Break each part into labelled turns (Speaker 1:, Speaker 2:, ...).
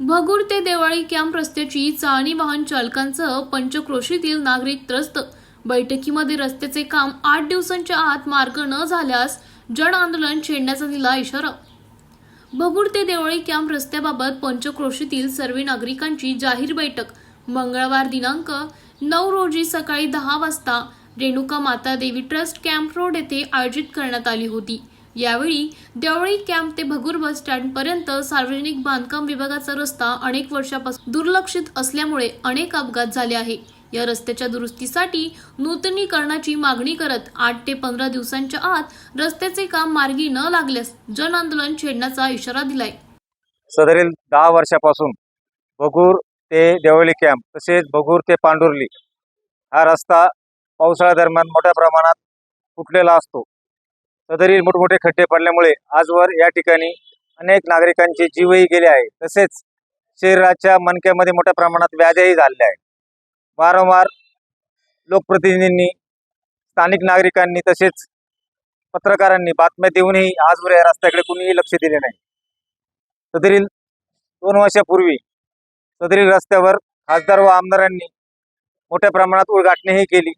Speaker 1: भगूर ते देवाळी कॅम्प रस्त्याची चाळणी वाहन चालकांसह पंचक्रोशीतील नागरिक त्रस्त. बैठकीमध्ये रस्त्याचे काम आठ दिवसांच्या आत मार्ग न झाल्यास जन आंदोलन छेडण्याचा दिला इशारा. भगूर ते देवळी कॅम्प रस्त्याबाबत पंचक्रोशीतील सर्व नागरिकांची जाहीर बैठक. मंगळवार दिनांक नऊ रोजी सकाळी दहा वाजता रेणुका माता देवी ट्रस्ट कॅम्प रोड येथे आयोजित करण्यात आली होती. यावेळी देवळी कॅम्प ते भगूर बस स्टँड पर्यंत सार्वजनिक बांधकाम विभागाचा रस्ता अनेक वर्षापासून दुर्लक्षित असल्यामुळे अनेक अपघात झाले आहे. या रस्त्याच्या दुरुस्तीसाठी नूतनीकरणाची मागणी करत आठ ते पंधरा दिवसांच्या आत रस्त्याचे काम मार्गी न लागल्यास जन आंदोलन छेडण्याचा इशारा दिलाय.
Speaker 2: सदरील दहा वर्षापासून भगूर ते देवळी कॅम्प तसेच भगूर ते पांडुर्ली हा रस्ता पावसाळ्यादरम्यान मोठ्या प्रमाणात फुटलेला असतो. सदरील मोठमोठे खड्डे पडल्यामुळे आजवर या ठिकाणी अनेक नागरिकांचे जीवही गेले आहे. तसेच शरीराच्या मणक्यामध्ये मोठ्या प्रमाणात व्याधही झालेले आहे वारंवार लोकप्रतिनिधींनी स्थानिक नागरिकांनी तसेच पत्रकारांनी बातम्या देऊनही आजवर या रस्त्याकडे कुणीही लक्ष दिले नाही. सदरील दोन वर्षापूर्वी सदरील रस्त्यावर खासदार व आमदारांनी मोठ्या प्रमाणात उलगाटणीही केली.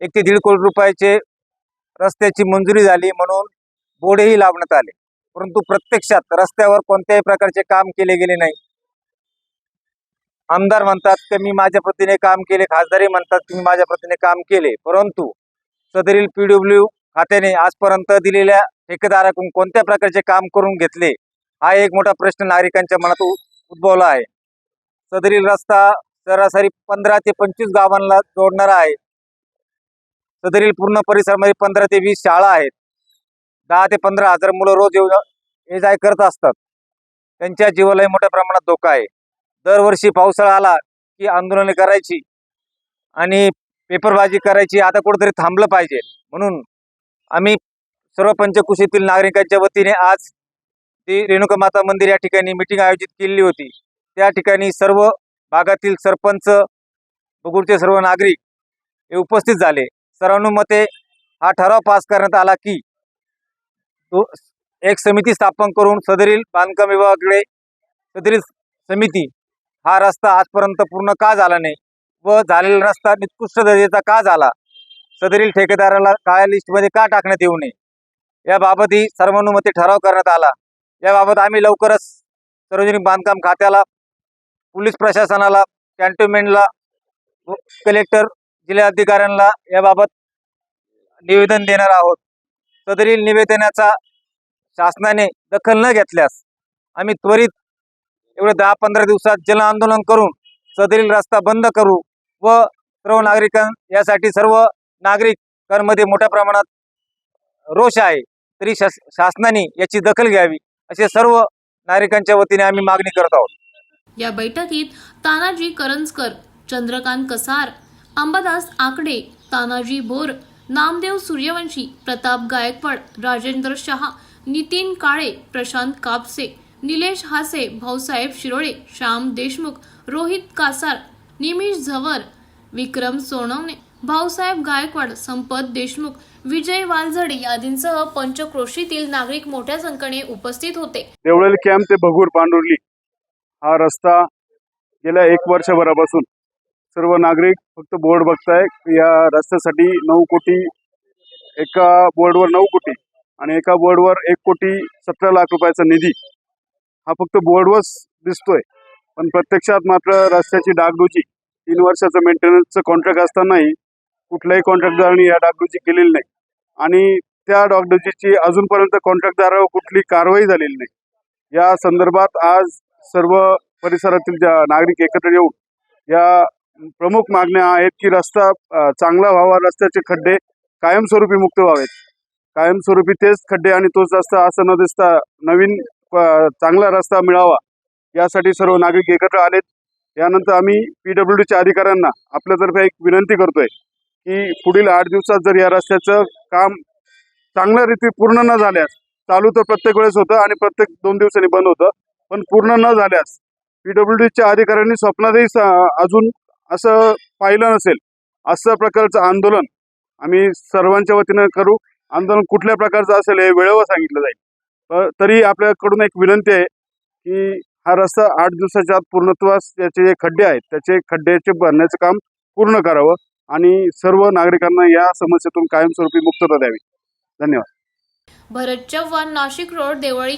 Speaker 2: एक ते दीड कोटी रुपयाचे रस्त्याची मंजुरी झाली म्हणून बोडेही लावण्यात आले. परंतु प्रत्यक्षात रस्त्यावर कोणत्याही प्रकारचे काम केले गेले नाही. आमदार म्हणतात की मी माझ्या प्रतीने काम केले खासदारही म्हणतात की मी माझ्या प्रतीने काम केले. परंतु सदरील पीडब्ल्यू खात्याने आजपर्यंत दिलेल्या ठेकेदाराकडून कोणत्या प्रकारचे काम करून घेतले हा एक मोठा प्रश्न नागरिकांच्या मनात उद्भवला आहे. सदरील रस्ता सरासरी पंधरा ते पंचवीस गावांना जोडणारा आहे. सदरील पूर्ण परिसरामध्ये पंधरा ते वीस शाळा आहेत. दहा ते पंधरा हजार मुलं रोज येऊ ये जाय करत असतात. त्यांच्या जीवालाही मोठ्या प्रमाणात धोका आहे. दरवर्षी पावसाळा आला की आंदोलने करायची आणि पेपरबाजी करायची आता कुठेतरी थांबलं पाहिजे. म्हणून आम्ही सर्व पंचकुशीतील नागरिकांच्या वतीने आज ती रेणुका माता मंदिर या ठिकाणी मिटिंग आयोजित केलेली होती. त्या ठिकाणी सर्व भागातील सरपंच बगुरचे सर्व नागरिक हे उपस्थित झाले. सर्वानुमते हा ठराव पास करण्यात आला की तो एक समिती स्थापन करून सदरील बांधकाम विभागाकडे सदरील समिती हा रस्ता आजपर्यंत पूर्ण का झाला नाही व झालेला रस्ता निकृष्ट दर्जाचा का झाला? सदरील ठेकेदाराला काळ्या लिस्टमध्ये का टाकण्यात येऊ नये? याबाबतही सर्वानुमते ठराव करण्यात आला. याबाबत आम्ही लवकरच सार्वजनिक बांधकाम खात्याला पोलीस प्रशासनाला कॅन्टोन्मेंटला कलेक्टर जिल्हाधिकाऱ्यांना याबाबत निवेदन देणार आहोत. सदरील निवेदनाचा शासनाने दखल न घेतल्यास आम्ही त्वरित एवढे दहा पंधरा दिवसात जन आंदोलन करून सदरील रस्ता बंद करू व सर्व नागरिकां यासाठी सर्व नागरिकांमध्ये मोठ्या प्रमाणात रोष आहे तरी शास शासनाने याची दखल घ्यावी असे सर्व नागरिकांच्या वतीने आम्ही मागणी करत आहोत.
Speaker 1: या बैठकीत तानाजी करंजकर चंद्रकांत कसार अंबादास आकडे तानाजी बोर नामदेव सूर्यवंशी प्रताप गायकवाड राजेंद्र शहा नितीन काळे प्रशांत कापसे निलेश हासे भाऊसाहेब शिरोळे श्याम देशमुख रोहित कासार निमिष झवर विक्रम सोनवणे भाऊसाहेब गायकवाड संपत देशमुख विजय वालझडे आदींसह पंचक्रोशीतील नागरिक मोठ्या संख्येने उपस्थित होते.
Speaker 3: देवळेल कॅम्प ते भगूर पांडुर्ली हा रस्ता गेल्या एक वर्षभरापासून सर्व नागरिक फक्त बोर्ड बघताय या रस्त्यासाठी नऊ कोटी एका बोर्डवर नऊ कोटी आणि एका बोर्डवर एक कोटी सतरा लाख रुपयाचा निधी. हा फक्त बोर्डवरच दिसतोय पण प्रत्यक्षात मात्र रस्त्याची डागडुजी तीन वर्षाचं मेंटेनन्सचं कॉन्ट्रॅक्ट असतानाही कुठल्याही कॉन्ट्रॅक्टदारांनी या डागडुजी केलेली नाही. आणि त्या डागडुजीची अजूनपर्यंत कॉन्ट्रॅक्टदारावर कुठली कारवाई झालेली नाही. या संदर्भात आज सर्व परिसरातील ज्या नागरिक एकत्र येऊन या प्रमुख मागण्या आहेत की रस्ता चांगला व्हावा रस्त्याचे खड्डे कायमस्वरूपी मुक्त व्हावेत. कायमस्वरूपी तेच खड्डे आणि तोच रस्ता असं न दिसता नवीन चांगला रस्ता मिळावा यासाठी सर्व नागरिक एकत्र आलेत. यानंतर आम्ही पी डब्ल्यू डीच्या अधिकाऱ्यांना आपल्यातर्फे एक विनंती करतोय की पुढील आठ दिवसात जर या रस्त्याचं काम चांगल्या रीती पूर्ण न झाल्यास चालू तर प्रत्येक वेळेस होतं आणि प्रत्येक दोन दिवसांनी बंद होतं पण पूर्ण न झाल्यास पीडब्ल्यू डीच्या अधिकाऱ्यांनी स्वप्नातही स- अजून असं पाहिलं नसेल असं प्रकारचं आंदोलन आम्ही सर्वांच्या वतीनं करू. आंदोलन कुठल्या प्रकारचं असेल हे वेळेवर सांगितलं जाईल. तरी आपल्याकडून एक विनंती आहे की हा रस्ता आठ दिवसाच्या आत पूर्णत्वास त्याचे जे खड्डे आहेत त्याचे खड्ड्याचे भरण्याचं काम पूर्ण करावं आणि सर्व नागरिकांना या समस्येतून कायमस्वरूपी मुक्तता द्यावी. धन्यवाद.
Speaker 1: भरत चव्हाण नाशिक रोड देवळी